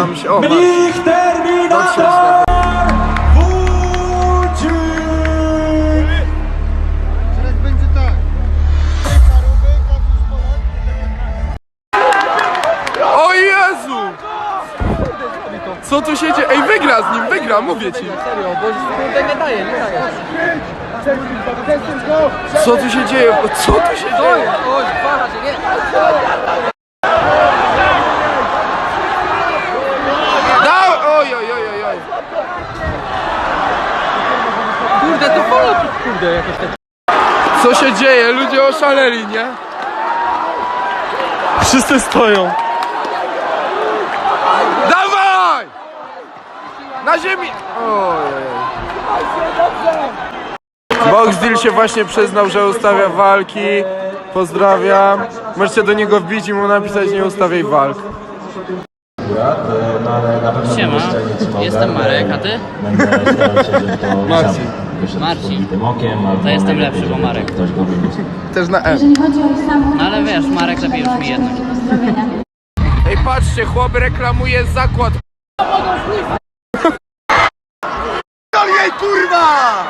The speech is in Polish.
nam się... O, masz. Ich Dotrzeć Terminator tak. O Jezu! Co tu się dzieje? Ej, wygra z nim, wygra, mówię ci. Serio, bo kurde nie daje, nie daje. Co tu się dzieje? Co tu się dzieje? Polo, kurde, jakieś takie. Co się dzieje? Ludzie oszaleli, nie? Wszyscy stoją. Dawaj! Na ziemi! Oj, oj, oj. Boxdeal się właśnie przyznał, że ustawia walki. Pozdrawiam. Możecie do niego wbić i mu napisać nie ustawiaj walk. Siema, jestem Marek, a ty? Marcin. Marcin. To jestem lepszy, bo Marek. Też na M. Jeżeli chodzi o samochód, No ale wiesz, Marek lepiej już mi jednak. pozdrowienia. Ej, patrzcie, chłop reklamuje zakład. Jej, kurwa!